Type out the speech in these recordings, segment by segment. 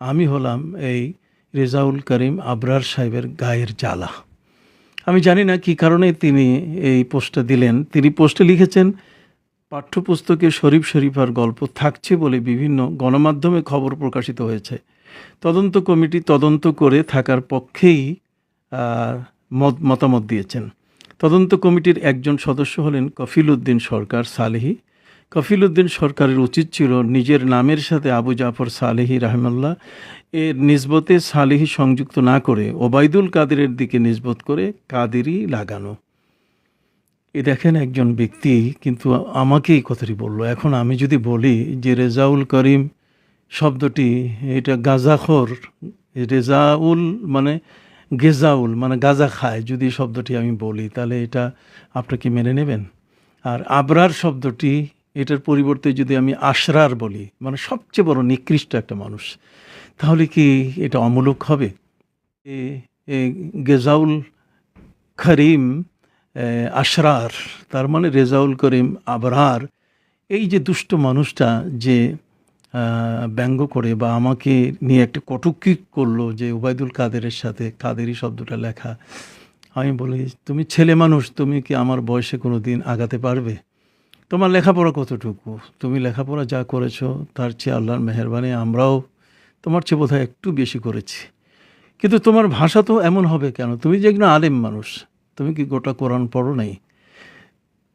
আমি হলাম এই রেজাউল করিম আবরার সাহেবের গায়ের জ্বালা। আমি জানি না কি কারণে তিনি এই পোস্টটা দিলেন। তিনি পোস্টে লিখেছেন, পাঠ্যপুস্তকে শরীফ শরীফার গল্প থাকছে বলে বিভিন্ন গণমাধ্যমে খবর প্রকাশিত হয়েছে। তদন্ত কমিটি তদন্ত করে থাকার পক্ষেই মত- মতামত দিয়েছেন। তদন্ত কমিটির একজন সদস্য হলেন কফিল উদ্দিন সরকার সালেহি। কফিল উদ্দিন সরকারের উচিত ছিল নিজের নামের সাথে আবু জাফর সালেহি রাহমাল্লাহ এর নিসবতে সালেহি সংযুক্ত না করে ওবায়দুল কাদেরের দিকে নিসবত করে কাদেরই লাগানো। এ দেখেন একজন ব্যক্তি কিন্তু আমাকে এই কথাটি বলল, এখন আমি যদি বলি যে রেজাউল করিম শব্দটি, এটা গাজাখর, রেজাউল মানে গেজাউল মানে গাজা খায়, যদি শব্দটি আমি বলি, তাহলে এটা আপনারা কি মেনে নেবেন? আর আবরার শব্দটি এটার পরিবর্তে যদি আমি আশরার বলি মানে সবচেয়ে বড় নিকৃষ্ট একটা মানুষ, তাহলে কি এটা অমূলক হবে? গেজাউল করিম আশরার, তার মানে রেজাউল করিম আবরার, এই যে দুষ্ট মানুষটা যে ব্যঙ্গ করে বা আমাকে নিয়ে একটা কটুক্তি করল যে ওবায়দুল কাদেরের সাথে কাদেরই শব্দটা লেখা, আমি বলি, তুমি ছেলে মানুষ, তুমি কি আমার বয়সে কোনো দিন আগাতে পারবে? তোমার লেখাপড়া কতটুকু? তুমি লেখাপড়া যা করেছ, তার চেয়ে আল্লাহর মেহরবানি আমরাও তোমার চেয়ে বোধহয় একটু বেশি করেছি। কিন্তু তোমার ভাষা তো এমন হবে কেন? তুমি যে একজন আলেম মানুষ, তুমি কি গোটা কোরআন পড়ো নাই?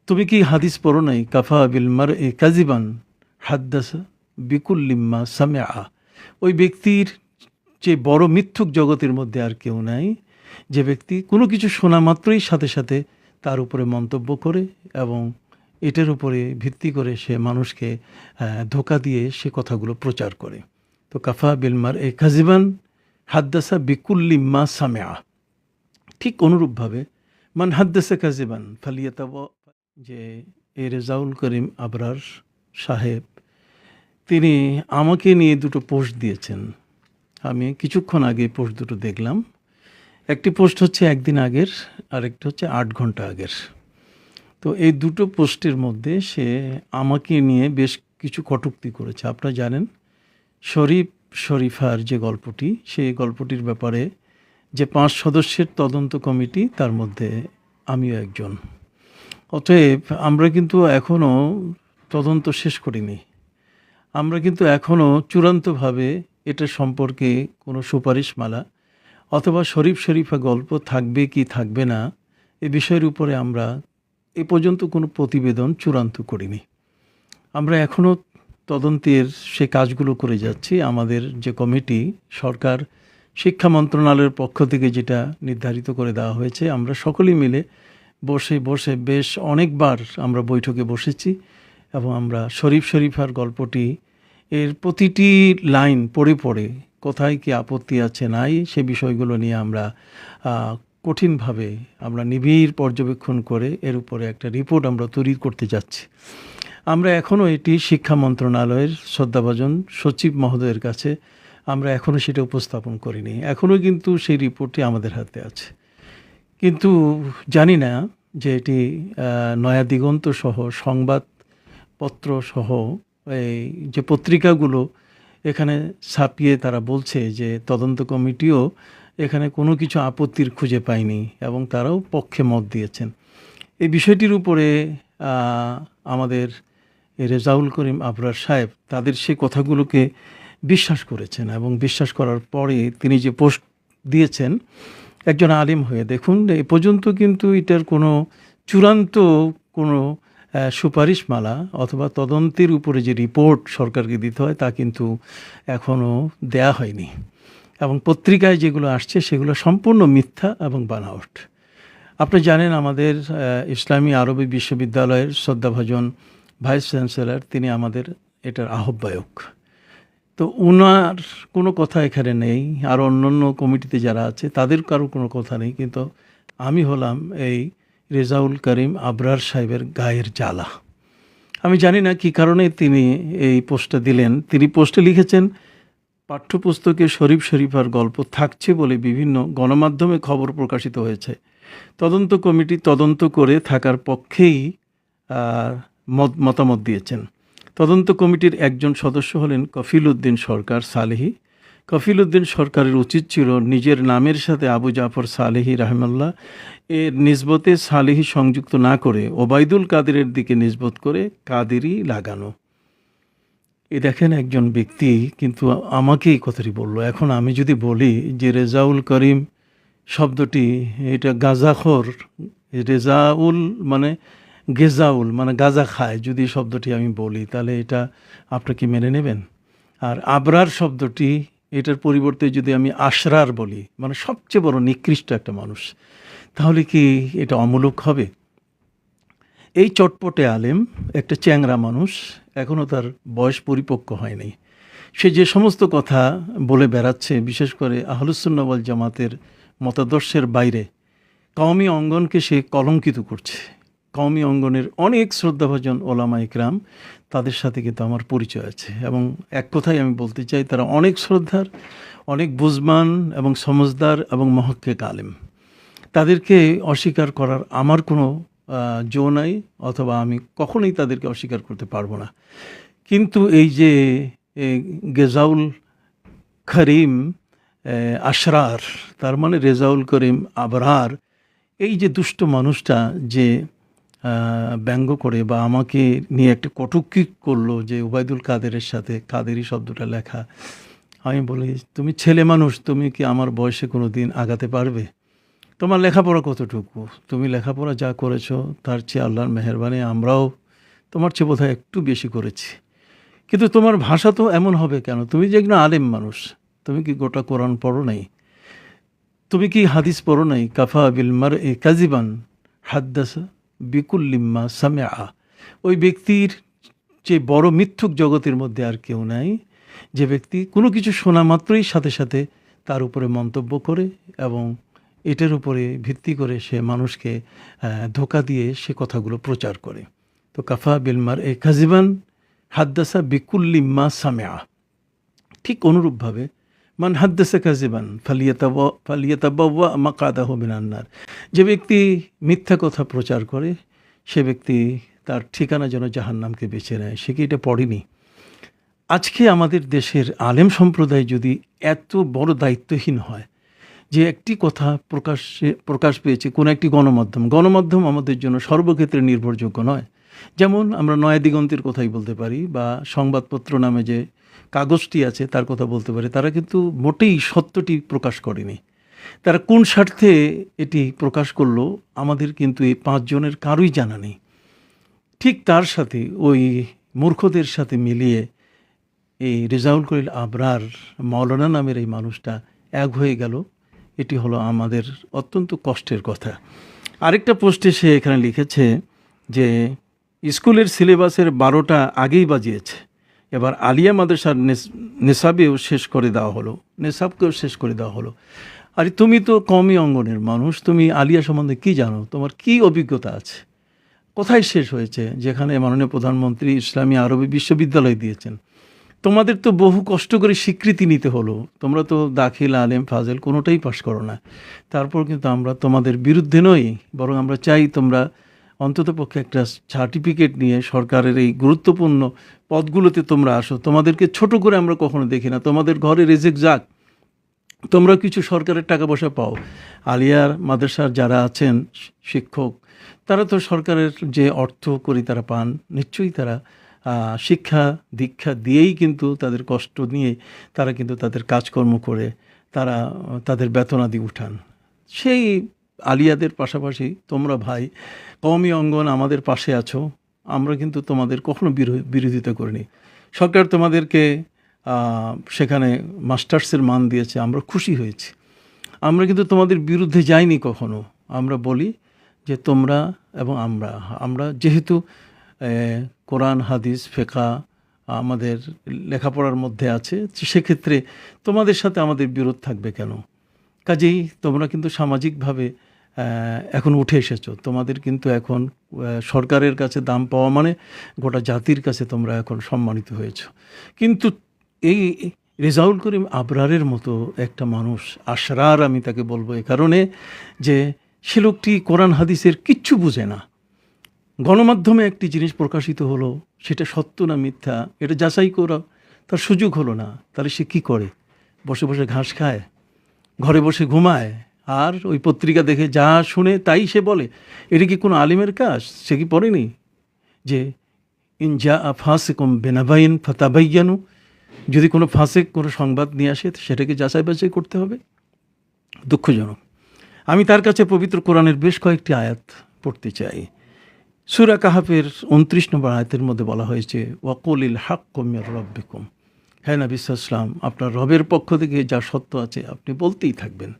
তুমি কি হাদিস পড়ো নাই? কাফা বিল মার এ কাজিবান হাদ্দাসা বিকুল্লিম্মা সামিয়া ওই ব্যক্তির যে বড় মিথ্যুক জগতের মধ্যে আর কেউ নাই। যে ব্যক্তি কোনো কিছু শোনা মাত্রই সাথে সাথে তার উপরে মন্তব্য করে এবং এটার উপরে ভিত্তি করে সে মানুষকে ধোকা দিয়ে সে কথাগুলো প্রচার করে। তো কাফা বিলমার এ কাজিবান হাদ্দাসা বিকুল্লিম্মা সামিয়া ঠিক অনুরূপভাবে, মান হাদ্দাসা কাজিবান ফালিয়াতাব যে এ রেজাউল করিম আবরার সাহেব, তিনি আমাকে নিয়ে দুটো পোস্ট দিয়েছেন। আমি কিছুক্ষণ আগে পোস্ট দুটো দেখলাম। একটি পোস্ট হচ্ছে একদিন আগের, আরেকটা হচ্ছে আট ঘণ্টা আগের। তো এই দুটো পোস্টের মধ্যে সে আমাকে নিয়ে বেশ কিছু কটুক্তি করেছে। আপনারা জানেন, শরীফ শরীফার যে গল্পটি, সেই গল্পটির ব্যাপারে যে পাঁচ সদস্যের তদন্ত কমিটি, তার মধ্যে আমিও একজন। অতএব আমরা কিন্তু এখনও তদন্ত শেষ করিনি। আমরা কিন্তু এখনও চূড়ান্তভাবে এটা সম্পর্কে কোনো সুপারিশমালা অথবা শরীফ শরীফা গল্প থাকবে কি থাকবে না, এ বিষয়ের উপরে আমরা এ পর্যন্ত কোনো প্রতিবেদন চূড়ান্ত করিনি। আমরা এখনও তদন্তের সে কাজগুলো করে যাচ্ছি। আমাদের যে কমিটি, সরকার, শিক্ষা মন্ত্রণালয়ের পক্ষ থেকে যেটা নির্ধারিত করে দেওয়া হয়েছে, আমরা সকলেই মিলে বসে বসে বেশ অনেকবার আমরা বৈঠকে বসেছি এবং আমরা শরীফ শরীফার গল্পটি এর প্রতিটি লাইন পড়ে পড়ে কোথায় কি আপত্তি আছে, নাই, সে বিষয়গুলো নিয়ে আমরা কঠিনভাবে আমরা নিবিড় পর্যবেক্ষণ করে এর উপরে একটা রিপোর্ট আমরা তৈরি করতে যাচ্ছি। আমরা এখনও এটি শিক্ষা মন্ত্রণালয়ের শ্রদ্ধাভাজন সচিব মহোদয়ের কাছে আমরা এখনও সেটা উপস্থাপন করিনি। এখনও কিন্তু সেই রিপোর্টটি আমাদের হাতে আছে। কিন্তু জানি না যে এটি নয়া দিগন্ত সহ সংবাদপত্র সহ, এই যে পত্রিকাগুলো এখানে ছাপিয়ে তারা বলছে যে তদন্ত কমিটিও এখানে কোনো কিছু আপত্তির খুঁজে পায়নি এবং তারাও পক্ষে মত দিয়েছেন। এই বিষয়টির উপরে আমাদের রেজাউল করিম আবরার সাহেব তাদের সেই কথাগুলোকে বিশ্বাস করেছেন এবং বিশ্বাস করার পরে তিনি যে পোস্ট দিয়েছেন, একজন আলিম হয়ে দেখুন, এ পর্যন্ত কিন্তু এটার কোনো চূড়ান্ত কোনো সুপারিশমালা অথবা তদন্তের উপরে যে রিপোর্ট সরকারকে দিতে হয় তা কিন্তু এখনও দেয়া হয়নি। এবং পত্রিকায় যেগুলো আসছে সেগুলো সম্পূর্ণ মিথ্যা এবং বানাওয়াট আপনি জানেন আমাদের ইসলামী আরবি বিশ্ববিদ্যালয়ের শ্রদ্ধাভাজন ভাইস চ্যান্সেলর, তিনি আমাদের এটার আহ্বায়ক। তো ওনার কোনো কথা এখানে নেই, আর অন্যান্য কমিটিতে যারা আছে তাদের কারও কোনো কথা নেই, কিন্তু আমি হলাম এই রেজাউল করিম আবরার সাহেবের গায়ের জ্বালা। আমি জানি না কি কারণে তিনি এই পোস্টটা দিলেন। তিনি পোস্টে লিখেছেন পাঠ্যপুস্তকে শরীফ শরীফার গল্প থাকছে বলে বিভিন্ন গণমাধ্যমে খবর প্রকাশিত হয়েছে। তদন্ত কমিটি তদন্ত করে থাকার পক্ষেই মত, মতামত দিয়েছেন। তদন্ত কমিটির একজন সদস্য হলেন কফিল উদ্দিন সরকার সালেহি। কফিল উদ্দিন সরকারের উচিত ছিল নিজের নামের সাথে আবু জাফর সালেহি রাহমাল্লাহ এর নিসবতে সালেহি সংযুক্ত না করে ওবায়দুল কাদেরের দিকে নিসবত করে কাদেরই লাগানো। এ দেখেন একজন ব্যক্তি কিন্তু আমাকে এই কথাটি বলল, এখন আমি যদি বলি যে রেজাউল করিম শব্দটি, এটা গাজাখর, রেজাউল মানে গেজাউল মানে গাজা খায়, যদি শব্দটি আমি বলি, তাহলে এটা আপনি কি মেনে নেবেন? আর আবরার শব্দটি, এটার পরিবর্তে যদি আমি আশরার বলি মানে সবচেয়ে বড় নিকৃষ্ট একটা মানুষ, তাহলে কি এটা অমূলক হবে? এই চটপটে আলেম, একটা চ্যাংরা মানুষ এখনও তার বয়স পরিপক্ক হয়নি। সে যে সমস্ত কথা বলে বেড়াচ্ছে, বিশেষ করে আহলুসুন্নওয়াল জামাতের মতাদর্শের বাইরে, কওমি অঙ্গনকে সে কলঙ্কিত করছে। কওমি অঙ্গনের অনেক শ্রদ্ধাভাজন ওলামা ইকরাম তাদের সাথে কিন্তু আমার পরিচয় আছে এবং এক কথাই আমি বলতে চাই, তারা অনেক শ্রদ্ধার, অনেক বুজমান এবং সমজদার এবং মহক্কে আলেম তাদেরকে অস্বীকার করার আমার কোনো জো নাই, অথবা আমি কখনোই তাদেরকে অস্বীকার করতে পারব না। কিন্তু এই যে গেজাউল করিম আশরার, তার মানে রেজাউল করিম আবরার, এই যে দুষ্ট মানুষটা যে ব্যঙ্গ করে বা আমাকে নিয়ে একটা কটুক্তি করল যে উবায়দুল কাদেরের সাথে, কাদেরই শব্দটা লেখা, আমি বলি, তুমি ছেলে মানুষ, তুমি কি আমার বয়সে কোনো দিন আগাতে পারবে? তোমার লেখাপড়া কতটুকু? তুমি লেখাপড়া যা করেছ, তার চেয়ে আল্লাহর মেহরবানি আমরাও তোমার চেয়ে বোধহয় একটু বেশি করেছি। কিন্তু তোমার ভাষা তো এমন হবে কেন? তুমি যে একজন আলেম মানুষ, তুমি কি গোটা কোরআন পড়ো নাই? তুমি কি হাদিস পড়ো নাই? কাফা বিলমার এ কাজিবান হাদ্দাসা বিকুল্লিম্মা সামেআ। ওই ব্যক্তির যে বড় মিথ্যুক জগতের মধ্যে আর কেউ নাই। যে ব্যক্তি কোনো কিছু শোনা মাত্রই সাথে সাথে তার উপরে মন্তব্য করে এবং এটার উপরে ভিত্তি করে সে মানুষকে ধোকা দিয়ে সে কথাগুলো প্রচার করে। তো কাফা বিলমার এ কাজিবান হাদ্দাসা বিকুল্লিম্মা সামেয়া ঠিক অনুরূপভাবে, মান হাদ্দাসা কাজিবান ফালিয়াতাবা, ফালিয়াতাবাওয়া মাকাদাহ মিনান্নার যে ব্যক্তি মিথ্যা কথা প্রচার করে, সে ব্যক্তি তার ঠিকানা যেন জাহান্নামকে বেছে নেয়। সে কি এটা পড়েনি? আজকে আমাদের দেশের আলেম সম্প্রদায় যদি এত বড় দায়িত্বহীন হয় যে একটি কথা প্রকাশ্যে প্রকাশ পেয়েছে কোনো একটি গণমাধ্যম গণমাধ্যম আমাদের জন্য সর্বক্ষেত্রে নির্ভরযোগ্য নয়। যেমন আমরা নয়া দিগন্তের কথাই বলতে পারি বা সংবাদপত্র নামে যে কাগজটি আছে তার কথা বলতে পারি, তারা কিন্তু মোটেই সত্যটি প্রকাশ করেনি। তারা কোন স্বার্থে এটি প্রকাশ করল আমাদের কিন্তু এই পাঁচজনের কারোই জানা নেই। ঠিক তার সাথে, ওই মূর্খদের সাথে মিলিয়ে এই রেজাউল করিল আবরার মাওলানা নামের এই মানুষটা এক হয়ে গেল। এটি হলো আমাদের অত্যন্ত কষ্টের কথা। আরেকটা পোস্টে সে এখানে লিখেছে যে, স্কুলের সিলেবাসের বারোটা আগেই বাজিয়েছে। এবার আলিয়া মাদ্রাসার নেশাবেও শেষ করে দেওয়া হলো। নেশাবকেও শেষ করে দেওয়া হলো। আরে তুমি তো কমই অঙ্গনের মানুষ। তুমি আলিয়া সম্বন্ধে কি জানো? তোমার কি অভিজ্ঞতা আছে? কোথায় শেষ হয়েছে? যেখানে মাননীয় প্রধানমন্ত্রী ইসলামী আরবি বিশ্ববিদ্যালয় দিয়েছেন। তোমাদের তো বহু কষ্ট করে স্বীকৃতি নিতে হলো। তোমরা তো দাখিল, আলেম, ফাজেল কোনোটাই পাশ করো না। তারপর কিন্তু আমরা তোমাদের বিরুদ্ধে নই, বরং আমরা চাই তোমরা অন্ততপক্ষে একটা সার্টিফিকেট নিয়ে সরকারের এই গুরুত্বপূর্ণ পদগুলোতে তোমরা আসো। তোমাদেরকে ছোট করে আমরা কখনো দেখি না। তোমাদের ঘরে রেজেক যাক। তোমরা কিছু সরকারের টাকা পয়সা পাও। আলিয়ার মাদ্রাসার যারা আছেন, শিক্ষক, তারা তো সরকারের যে অর্থ করি তারা পান, নিশ্চয়ই তারা শিক্ষা, দীক্ষা দিয়েই কিন্তু তাদের কষ্ট নিয়ে তারা কিন্তু তাদের কাজকর্ম করে তারা, তাদের বেতনাদি উঠান। সেই আলিয়াদের পাশাপাশি তোমরা ভাই, কওমি অঙ্গন আমাদের পাশে আছো, আমরা কিন্তু তোমাদের কখনো বিরো- বিরোধিতা করিনি। সরকার তোমাদেরকে সেখানে মাস্টার্সের মান দিয়েছে, আমরা খুশি হয়েছি। আমরা কিন্তু তোমাদের বিরুদ্ধে যাইনি কখনো। আমরা বলি যে তোমরা এবং আমরা আমরা যেহেতু কোরআন, হাদিস ফেকা আমাদের লেখাপড়ার মধ্যে আছে। সেক্ষেত্রে তোমাদের সাথে আমাদের বিরোধ থাকবে কেন? কাজেই তোমরা কিন্তু সামাজিকভাবে এখন উঠে এসেছ। তোমাদের কিন্তু এখন সরকারের কাছে দাম পাওয়া মানে গোটা জাতির কাছে তোমরা এখন সম্মানিত হয়েছ। কিন্তু এই রেজাউল করিম আবরারের মতো একটা মানুষ, আশরার আমি তাকে বলব এ কারণে যে, সে লোকটি কোরআন, হাদিসের কিচ্ছু বুঝে না। গণমাধ্যমে একটি জিনিস প্রকাশিত হলো, সেটা সত্য না মিথ্যা? এটা যাচাই করা তার সুযোগ হলো না। তাহলে সে কি করে? বসে বসে ঘাস খায়, ঘরে বসে ঘুমায়, আর ওই পত্রিকা দেখে যা শুনে তাই সে বলে। এটা কি কোনো আলিমের কাজ? সে কি পড়েনি? যে, ইন ইনজা ফাসেকুম বেনাবাইন ফাতাবাইয়ানু। যদি কোনো ফাঁসেক কোনো সংবাদ নিয়ে আসে সেটাকে যাচাই বাছাই করতে হবে। দুঃখজনক। আমি তার কাছে পবিত্র কোরআনের বেশ কয়েকটি আয়াত পড়তে চাই। সুরা কাহাফের উনত্রিশ নম্বর আয়তের মধ্যে বলা হয়েছে, ওয়াকুলিল হাক কমিয়ার রব্বিকুম। হ্যাঁ না বিশ্বাসলাম আপনার রবের পক্ষ থেকে যা সত্য আছে আপনি বলতেই থাকবেন।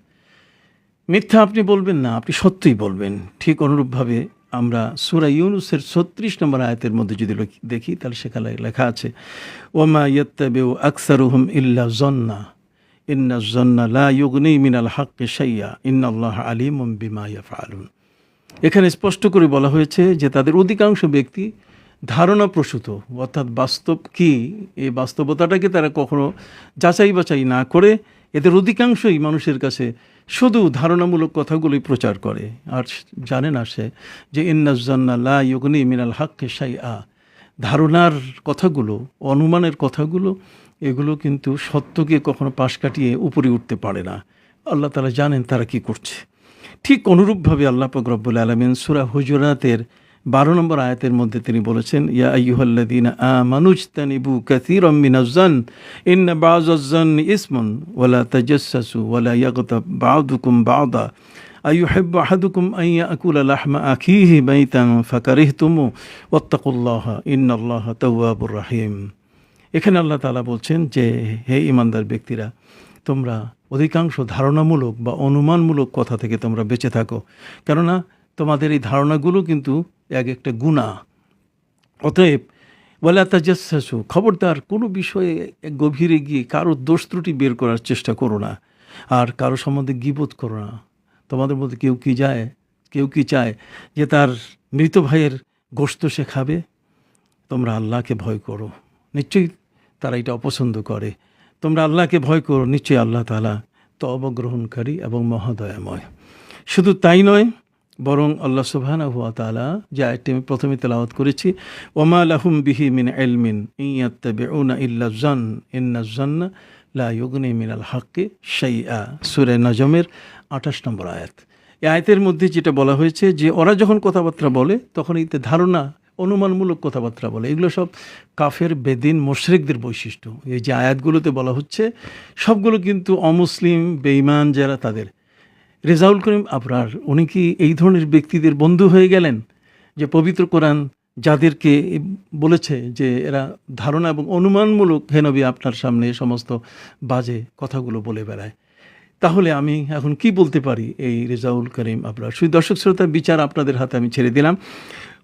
মিথ্যা আপনি বলবেন না, আপনি সত্যই বলবেন। ঠিক অনুরূপভাবে আমরা সুরা ইউনুসের ছত্রিশ নম্বর আয়তের মধ্যে যদি দেখি, তাহলে সেখানে লেখা আছে ওমা ইয়ত্তাবেউ আকসারুহুম ইল্লা জন্না ইন্না জন্না লা ইউগনি মিনাল হাক্কে সাইয়া ইন্না আল্লাহ আলিমুম বিমা ইয়াফআলুন। এখানে স্পষ্ট করে বলা হয়েছে যে তাদের অধিকাংশ ব্যক্তি ধারণা প্রসূত অর্থাৎ বাস্তব কি? এই বাস্তবতাটাকে তারা কখনো যাচাই বাছাই না করে এদের অধিকাংশই মানুষের কাছে শুধু ধারণামূলক কথাগুলোই প্রচার করে। আর জানে না সে যে ইন্নাজান্না লা ইউগনি মিনাল হাক্কে সাই আ ধারণার কথাগুলো, অনুমানের কথাগুলো, এগুলো কিন্তু সত্যকে কখনো পাশ কাটিয়ে উপরে উঠতে পারে না। আল্লাহ তালা জানেন তারা কি করছে। ঠিক অনুরূপভাবে আল্লাহ রব্বুল আলমিন সুরা হুজুরাতের বারো নম্বর আয়াতের মধ্যে তিনি বলেছেন, ইয়া আইয়ুহাল্লাদিন আমানুজ তানিবু কাসীর মিনাজ্জান ইন্না বাযাজ্জান ইসমুন, ওয়ালা তাজাসসু ওয়ালা ইয়াগতাব বা'দুকুম বা'দা, আইয়ুহিব্বু আহাদুকুম আন ইয়াকুলা লাহমা আখিহি মাইতান ফাকারিহতুমু, ওয়াত্তাকুল্লাহা, ইন্নাল্লাহা তাওয়াবুর রাহিম। এখানে আল্লাহ তালা বলছেন যে, হে ইমানদার ব্যক্তিরা তোমরা অধিকাংশ ধারণামূলক বা অনুমানমূলক কথা থেকে তোমরা বেঁচে থাকো। কেননা তোমাদের এই ধারণাগুলো কিন্তু এক একটা গুণা। অতএব ওয়ালা তাজাসসু খবরদার, কোনো বিষয়ে গভীরে গিয়ে কারও দোষ ত্রুটি বের করার চেষ্টা করো না। আর কারও সম্বন্ধে গিবোধ করো না। তোমাদের মধ্যে কেউ কি যায়, কেউ কি চায় যে তার মৃত ভাইয়ের গোশত সে খাবে? তোমরা আল্লাহকে ভয় করো। নিশ্চয়ই তারা এটা অপছন্দ করে। তোমরা আল্লাহকে ভয় করো, নিশ্চয়ই আল্লাহ তালা তব গ্রহণকারী এবং মহাদয়াময়। শুধু তাই নয়, বরং আল্লাহ সুবহানা হুয়া তালা যে আয়টি আমি প্রথমে তেলাওয়াত করেছি, ওমা লাহুম বিহি মিন এলমিন ইয়াত্তাবিউনা ইল্লা জান ইন্না জান্না লা ইউগনি মিনাল হাক্কে নজমের আঠাশ নম্বর আয়াত। এই আয়াতের মধ্যে যেটা বলা হয়েছে যে, ওরা যখন কথাবার্তা বলে, তখন এতে ধারণা অনুমানমূলক কথাবার্তা বলে। এগুলো সব কাফের, বেদিন, মোশরেকদের বৈশিষ্ট্য। এই যে আয়াতগুলোতে বলা হচ্ছে, সবগুলো কিন্তু অমুসলিম, বেঈমান যারা তাদের। রেজাউল করিম আবরার, উনি কি এই ধরনের ব্যক্তিদের বন্ধু হয়ে গেলেন? যে পবিত্র কোরআন যাদেরকে বলেছে যে এরা ধারণা এবং অনুমানমূলক হেনবি আপনার সামনে সমস্ত বাজে কথাগুলো বলে বেড়ায়। তাহলে আমি এখন কি বলতে পারি এই রেজাউল করিম আপনার শুধু দর্শক শ্রোতার বিচার আপনাদের হাতে আমি ছেড়ে দিলাম।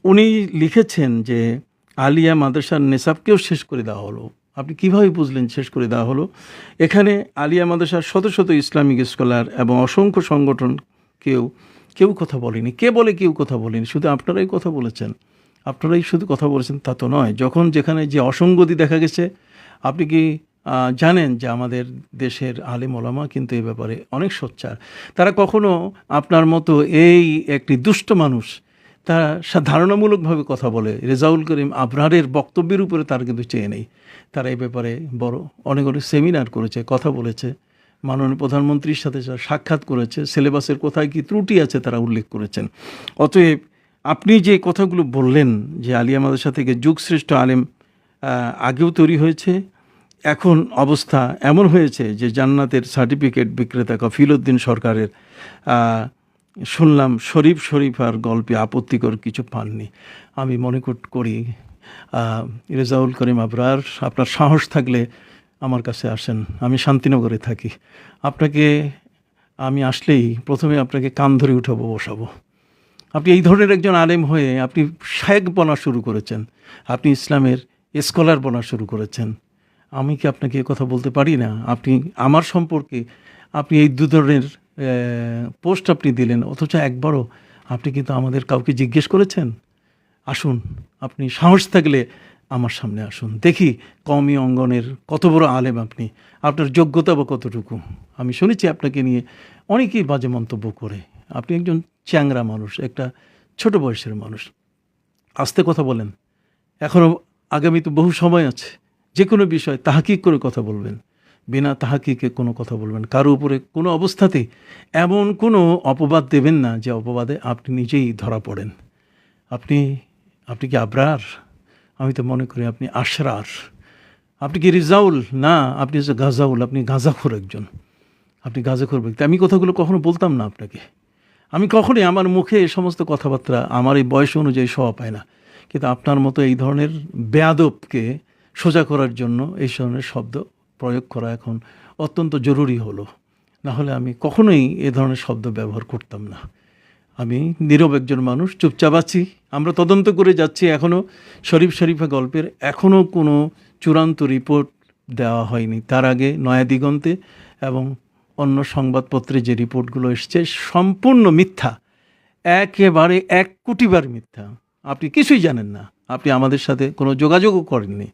উনি লিখেছেন যে আলিয়া মাদ্রাসার নেশাবকেও শেষ করে দেওয়া হলো। আপনি কীভাবে বুঝলেন শেষ করে দেওয়া হলো? এখানে আলিয়া মাদ্রাসার শত শত ইসলামিক স্কলার এবং অসংখ্য সংগঠন কেউ কেউ কথা বলেনি। কে বলে কেউ কথা বলেনি? শুধু আপনারাই কথা বলেছেন। আপনারাই শুধু কথা বলেছেন, তা তো নয়। যখন যেখানে যে অসঙ্গতি দেখা গেছে, আপনি কি জানেন যে আমাদের দেশের আলেম ওলামা কিন্তু এ ব্যাপারে অনেক সোচ্চার। তারা কখনো আপনার মতো এই একটি দুষ্ট মানুষ তারা ধারণামূলকভাবে কথা বলে, রেজাউল করিম আবরারের বক্তব্যের উপরে তার কিন্তু চেয়ে নেই। তারা এই ব্যাপারে বড়, অনেক অনেক সেমিনার করেছে, কথা বলেছে, মাননীয় প্রধানমন্ত্রীর সাথে সাক্ষাৎ করেছে, সিলেবাসের কোথায় কি ত্রুটি আছে তারা উল্লেখ করেছেন। অতএব আপনি যে কথাগুলো বললেন যে আলিয়া মাদ্রাসা থেকে যুগশ্রেষ্ঠ আলেম আগেও তৈরি হয়েছে, এখন অবস্থা এমন হয়েছে যে জান্নাতের সার্টিফিকেট বিক্রেতা কফিলউদ্দিন সরকারের শুনলাম শরীফ শরীফার গল্পে আপত্তিকর কিছু পাননি। আমি মনে কর- রেজাউল করিম আবরার, আপনার সাহস থাকলে আমার কাছে আসেন। আমি শান্তিনগরে থাকি। আপনাকে, আমি আসলেই প্রথমে আপনাকে কান ধরে উঠাবো, বসাবো। আপনি এই ধরনের একজন আলেম হয়ে আপনি শায়েক বনা শুরু করেছেন। আপনি ইসলামের স্কলার বনা শুরু করেছেন। আমি কি আপনাকে কথা বলতে পারি না? আপনি, আমার সম্পর্কে আপনি এই দু ধরনের পোস্ট আপনি দিলেন, অথচ একবারও আপনি কিন্তু আমাদের কাউকে জিজ্ঞেস করেছেন? আসুন, আপনি সাহস থাকলে আমার সামনে আসুন। দেখি কওমি অঙ্গনের কত বড় আলেম আপনি। আপনার যোগ্যতা বা কতটুকু? আমি শুনেছি আপনাকে নিয়ে অনেকেই বাজে মন্তব্য করে। আপনি একজন চ্যাংরা মানুষ, একটা ছোট বয়সের মানুষ। আস্তে কথা বলেন। এখনও আগামী তো বহু সময় আছে। যে কোনো বিষয় তাহাকিক করে কথা বলবেন। বিনা তাহাকিকে কোনো কথা বলবেন। কারও উপরে কোনো অবস্থাতেই এমন কোনো অপবাদ দেবেন না যে অপবাদে আপনি নিজেই ধরা পড়েন। আপনি আপনি কি আবরার? আমি তো মনে করি আপনি আশরার। আপনি কি রিজাউল? না, আপনি হচ্ছে গাজাউল, আপনি গাঁজাখোর একজন। আপনি গাঁজাখোর ব্যক্তি। আমি কথাগুলো কখনো বলতাম না আপনাকে। আমি কখনোই আমার মুখে এই সমস্ত কথাবার্তা, আমার এই বয়স অনুযায়ী শোয়া পায় না। কিন্তু আপনার মতো এই ধরনের বেয়াদবকে সোজা করার জন্য এই ধরনের শব্দ প্রয়োগ করা এখন অত্যন্ত জরুরি হলো। না হলে আমি কখনোই এ ধরনের শব্দ ব্যবহার করতাম না। আমি নীরব একজন মানুষ, চুপচাপ আছি। আমরা তদন্ত করে যাচ্ছি এখনও শরীফ শরীফা গল্পের এখনও কোনো চূড়ান্ত রিপোর্ট দেওয়া হয়নি। তার আগে নয়া দিগন্তে এবং অন্য সংবাদপত্রে যে রিপোর্টগুলো এসছে, সম্পূর্ণ মিথ্যা। একেবারে এক কোটিবার মিথ্যা। আপনি কিছুই জানেন না। আপনি আমাদের সাথে কোনো যোগাযোগও করেননি।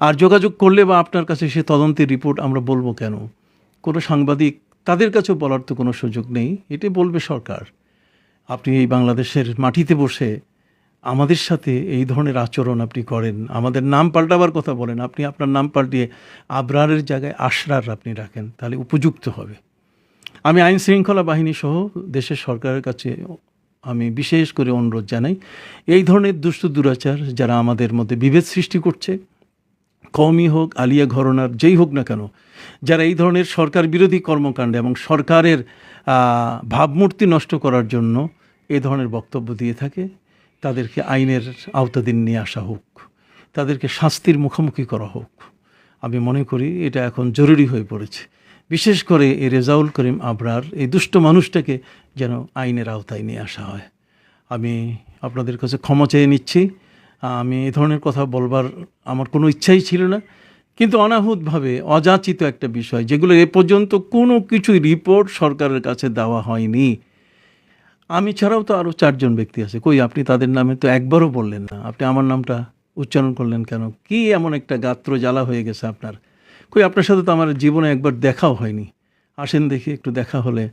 আর যোগাযোগ করলে বা আপনার কাছে সে তদন্তের রিপোর্ট আমরা বলব কেন? কোনো সাংবাদিক তাদের কাছেও বলার তো কোনো সুযোগ নেই। এটা বলবে সরকার। আপনি এই বাংলাদেশের মাটিতে বসে আমাদের সাথে এই ধরনের আচরণ আপনি করেন। আমাদের নাম পাল্টাবার কথা বলেন। আপনি আপনার নাম পাল্টিয়ে আবরারের জায়গায় আশরার আপনি রাখেন, তাহলে উপযুক্ত হবে। আমি আইন শৃঙ্খলা বাহিনী সহ দেশের সরকারের কাছে আমি বিশেষ করে অনুরোধ জানাই, এই ধরনের দুষ্ট দুরাচার যারা আমাদের মধ্যে বিভেদ সৃষ্টি করছে কমই হোক, আলিয়া ঘরনার যেই হোক না কেন, যারা এই ধরনের সরকার বিরোধী কর্মকাণ্ডে এবং সরকারের ভাবমূর্তি নষ্ট করার জন্য এ ধরনের বক্তব্য দিয়ে থাকে, তাদেরকে আইনের আওতাধীন নিয়ে আসা হোক, তাদেরকে শাস্তির মুখোমুখি করা হোক, আমি মনে করি এটা এখন জরুরি হয়ে পড়েছে। বিশেষ করে এই রেজাউল করিম আবরার, এই দুষ্ট মানুষটাকে যেন আইনের আওতায় নিয়ে আসা হয়। আমি আপনাদের কাছে ক্ষমা চেয়ে নিচ্ছি। আমি এ ধরনের কথা বলবার আমার কোনো ইচ্ছাই ছিল না। কিন্তু অনাহুতভাবে অযাচিত একটা বিষয়, যেগুলো এ পর্যন্ত কোনো কিছুই রিপোর্ট সরকারের কাছে দেওয়া হয়নি। আমি ছাড়াও তো আরও চারজন ব্যক্তি আছে। কই, আপনি তাদের নামে তো একবারও বললেন না। আপনি আমার নামটা উচ্চারণ করলেন কেন? কি এমন একটা গাত্র জ্বালা হয়ে গেছে আপনার? কই, আপনার সাথে তো আমার জীবনে একবার দেখাও হয়নি। আসেন দেখি, একটু দেখা হলে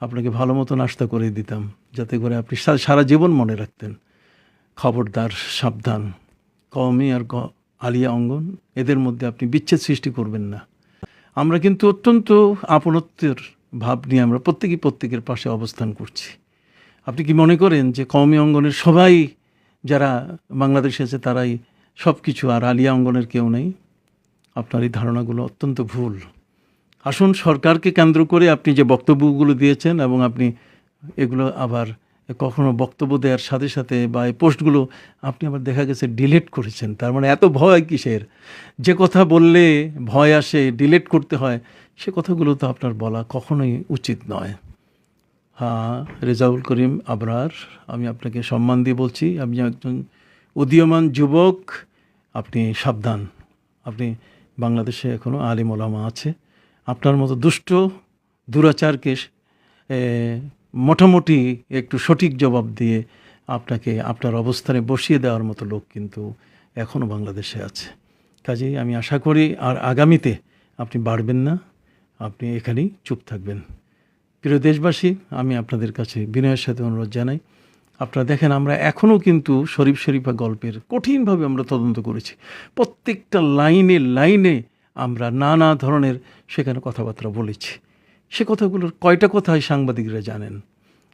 আপনাকে ভালো মতো নাস্তা করে দিতাম, যাতে করে আপনি সারা জীবন মনে রাখতেন। খবরদার, সাবধান। কওমি আর আলিয়া অঙ্গন, এদের মধ্যে আপনি বিচ্ছেদ সৃষ্টি করবেন না। আমরা কিন্তু অত্যন্ত আপনত্বের ভাব নিয়ে আমরা প্রত্যেকেই প্রত্যেকের পাশে অবস্থান করছি। আপনি কি মনে করেন যে কওমি অঙ্গনের সবাই যারা বাংলাদেশে আছে, তারাই সব কিছু আর আলিয়া অঙ্গনের কেউ নেই? আপনার এই ধারণাগুলো অত্যন্ত ভুল। আসুন সরকারকে কেন্দ্র করে আপনি যে বক্তব্যগুলো দিয়েছেন এবং আপনি এগুলো আবার কখনো বক্তব্য দেওয়ার সাথে সাথে বা এই পোস্টগুলো আপনি আবার দেখা গেছে ডিলিট করেছেন। তার মানে এত ভয় কিসের? যে কথা বললে ভয় আসে, ডিলিট করতে হয়, সে কথাগুলো তো আপনার বলা কখনোই উচিত নয়। হ্যাঁ রেজাউল করিম আবরার, আমি আপনাকে সম্মান দিয়ে বলছি, আপনি একজন উদীয়মান যুবক, আপনি সাবধান। আপনি বাংলাদেশে এখনও আলিম ওলামা আছে। আপনার মতো দুষ্ট, দুরাচারকে মোটামুটি একটু সঠিক জবাব দিয়ে আপনাকে আপনার অবস্থানে বসিয়ে দেওয়ার মতো লোক কিন্তু এখনও বাংলাদেশে আছে। কাজেই আমি আশা করি আর আগামীতে আপনি বাড়বেন না, আপনি এখানেই চুপ থাকবেন। প্রিয় দেশবাসী, আমি আপনাদের কাছে বিনয়ের সাথে অনুরোধ জানাই, আপনারা দেখেন আমরা এখনও কিন্তু শরীফ শরীফা গল্পের কঠিনভাবে আমরা তদন্ত করেছি। প্রত্যেকটা লাইনে লাইনে আমরা নানা ধরনের সেখানে কথাবার্তা বলেছি। সে কথাগুলোর কয়টা কথাই সাংবাদিকরা জানেন?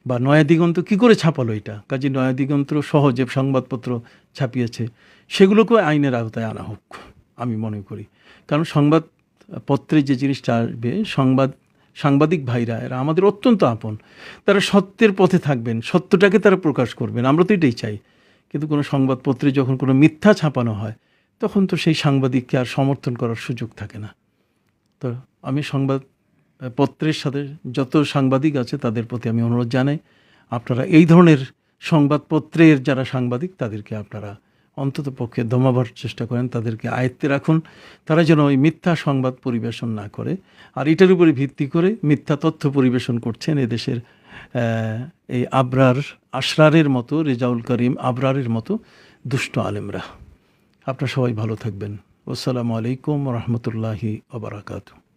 বা নয়া দিগন্ত কী করে ছাপালো এটা? কাজে নয়া দিগন্ত সহ যে সংবাদপত্র ছাপিয়েছে, সেগুলোকেও আইনের আওতায় আনা হোক, আমি মনে করি। কারণ সংবাদপত্রে যে জিনিসটা আসবে, সংবাদ, সাংবাদিক ভাইরা, এরা আমাদের অত্যন্ত আপন। তারা সত্যের পথে থাকবেন, সত্যটাকে তারা প্রকাশ করবেন, আমরা তো এটাই চাই। কিন্তু কোনো সংবাদপত্রে যখন কোনো মিথ্যা ছাপানো হয়, তখন তো সেই সাংবাদিককে আর সমর্থন করার সুযোগ থাকে না। তো আমি সংবাদ পত্রের সাথে যত সাংবাদিক আছে তাদের প্রতি আমি অনুরোধ জানাই, আপনারা এই ধরনের সংবাদপত্রের যারা সাংবাদিক, তাদেরকে আপনারা অন্তত পক্ষে দমাবার চেষ্টা করেন, তাদেরকে আয়ত্তে রাখুন। তারা যেন ওই মিথ্যা সংবাদ পরিবেশন না করে। আর এটার উপরে ভিত্তি করে মিথ্যা তথ্য পরিবেশন করছেন এদেশের এই আবরার আশরারের মতো, রেজাউল করিম আবরারের মতো দুষ্ট আলেমরা। আপনারা সবাই ভালো থাকবেন। আসসালামু আলাইকুম রহমতুল্লাহি ওবরাকাতু